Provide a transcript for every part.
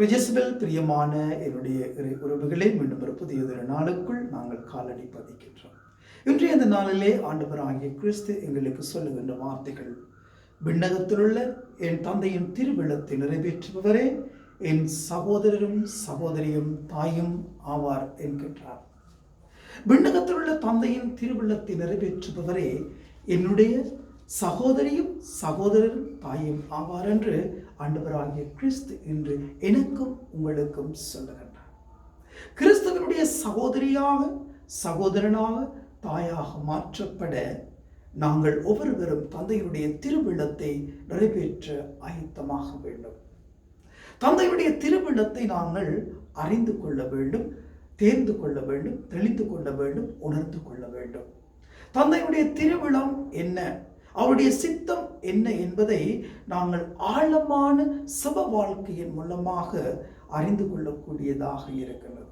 ரிஜஸ்பெல் பிரியமான என்னுடைய உறவுகளே மீண்டும் ஒரு புதியதொரு நாளுக்குள் நாங்கள் காலடி பதிக்கின்றோம். இன்றைய இந்த நாளிலே ஆண்டவராகிய கிறிஸ்து எங்களுக்கு சொல்லுகின்ற வார்த்தைகள் விண்ணகத்திலுள்ள என் தந்தையின் திருவிழத்தை நிறைவேற்றுபவரே என் சகோதரரும் சகோதரியும் தாயும் ஆவார் என்கின்றார். விண்ணகத்திலுள்ள தந்தையின் திருவிழத்தை நிறைவேற்றுபவரே என்னுடைய சகோதரியும் சகோதரரும் தாயும் ஆவார் என்று ஆண்டவராகிய கிறிஸ்து என்று எனக்கும் உங்களுக்கும் சொல்லுகின்றார். கிறிஸ்துவனுடைய சகோதரியாக சகோதரனாக தாயாக மாற்றப்பட நாங்கள் ஒவ்வொருவரும் தந்தையுடைய திருவிழத்தை நிறைவேற்ற ஆயத்தமாக வேண்டும். தந்தையுடைய திருவிழத்தை நாங்கள் அறிந்து கொள்ள வேண்டும் தேர்ந்து கொள்ள வேண்டும் தெளிந்து கொள்ள வேண்டும் உணர்ந்து கொள்ள வேண்டும். தந்தையுடைய திருவிழம் என்ன? அவருடைய சித்தம் என்ன என்பதை நாங்கள் ஆழமான சப வாழ்க்கையின் மூலமாக அறிந்து கொள்ளக்கூடியதாக இருக்கிறது.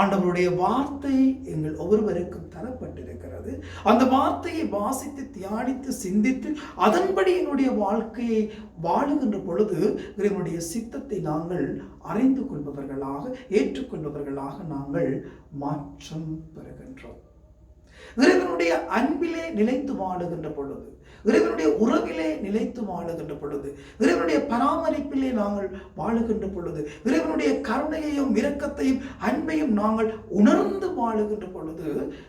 ஆண்டவருடைய வார்த்தை எங்கள் ஒவ்வொருவருக்கும் தரப்பட்டிருக்கிறது. அந்த வார்த்தையை வாசித்து தியானித்து சிந்தித்து அதன்படி என்னுடைய வாழ்க்கையை வாழுகின்ற பொழுது இவனுடைய சித்தத்தை நாங்கள் அறிந்து கொள்பவர்களாக ஏற்றுக்கொள்பவர்களாக நாங்கள் மாற்றம் பெறுகின்றோம். இறைவனுடைய அன்பிலே நிலைத்து வாழுகின்ற பொழுது இறைவனுடைய உறவிலே நிலைத்து வாழுகின்ற பொழுது இறைவனுடைய பராமரிப்பிலே நாங்கள் வாழுகின்ற பொழுது இறைவனுடைய கருணையையும் இரக்கத்தையும் அன்பையும் நாங்கள் உணர்ந்து வாழுகின்ற பொழுது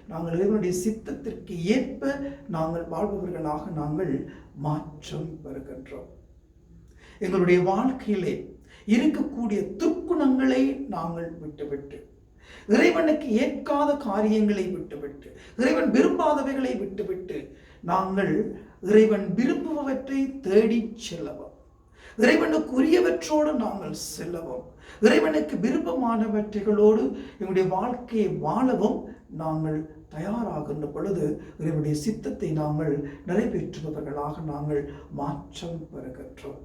நாங்கள் இறைவனுடைய சித்தத்திற்கு ஏற்ப நாங்கள் வாழ்பவர்களாக நாங்கள் மாற்றம் பெறுகின்றோம். எங்களுடைய வாழ்க்கையிலே இருக்கக்கூடிய துர்க்குணங்களை நாங்கள் விட்டுவிட்டு இறைவனுக்கு ஏற்காத காரியங்களை விட்டுவிட்டு இறைவன் விரும்பாதவைகளை விட்டுவிட்டு நாங்கள் இறைவன் விரும்புபவற்றை தேடி செல்லவும். இறைவனுக்கு உரியவற்றோடு நாங்கள் செல்லவும். இறைவனுக்கு விருப்பமானவற்றைகளோடு எங்களுடைய வாழ்க்கையை வாழவும் நாங்கள் தயாராகின்ற பொழுது இறைவனுடைய சித்தத்தை நாங்கள் நிறைவேற்றுபவர்களாக நாங்கள் மாற்றம் பெறுகின்றோம்.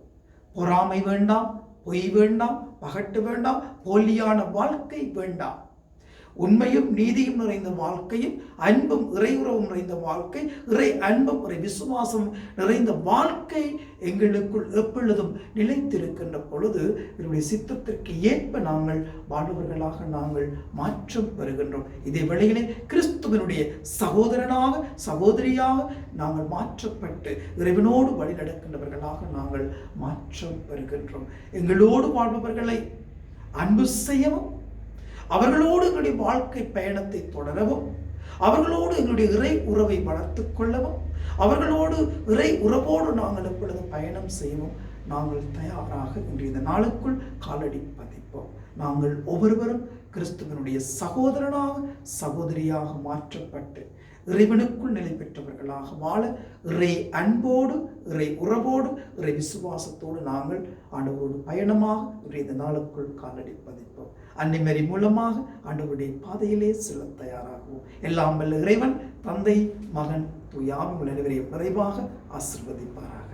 பொறாமை வேண்டாம் பொய் வேண்டாம் பகட்டு வேண்டாம் போலியான வாழ்க்கை வேண்டாம். உண்மையும் நீதியும் நிறைந்த வாழ்க்கையும் அன்பும் இறையுறவும் நிறைந்த வாழ்க்கை இறை அன்பும் இறை விசுவாசம் நிறைந்த வாழ்க்கை எங்களுக்குள் எப்பொழுதும் நிலைத்திருக்கின்ற பொழுது இதனுடைய சித்தத்திற்கு ஏற்ப நாங்கள் வாழ்பவர்களாக நாங்கள் மாற்றம் பெறுகின்றோம். இதே வேளையிலே கிறிஸ்துவனுடைய சகோதரனாக சகோதரியாக நாங்கள் மாற்றப்பட்டு இறைவனோடு வழி நடக்கின்றவர்களாக நாங்கள் மாற்றம் பெறுகின்றோம். எங்களோடு வாழ்பவர்களை அன்பு செய்யவும் அவர்களோடு எங்களுடைய வாழ்க்கை பயணத்தை தொடரவும் அவர்களோடு எங்களுடைய இறை உறவை வளர்த்து கொள்ளவும் அவர்களோடு இறை உறவோடு நாங்கள் எப்பொழுது பயணம் செய்வோம் நாங்கள் தயாராக இன்றைய இந்த நாளுக்குள் காலடி பதிப்போம். நாங்கள் ஒவ்வொருவரும் கிறிஸ்துவனுடைய சகோதரனாக சகோதரியாக மாற்றப்பட்டு இறைவனுக்குள் நிலை மக்களாக வாழ இறை அன்போடு இறை உறவோடு இறை விசுவாசத்தோடு நாங்கள் ஆண்டவரோடு பயணமாக இன்றைய இந்த நாளுக்குள் காலடி பதிப்போம். அன்னிமரி மூலமாக ஆண்டவருடைய பாதையிலே செல்ல தயாராகுவோம். எல்லாம் வல்ல இறைவன் தந்தை மகன் தூயாவி அனைவரையும் நிறைவாக ஆசிர்வதிப்பாராக.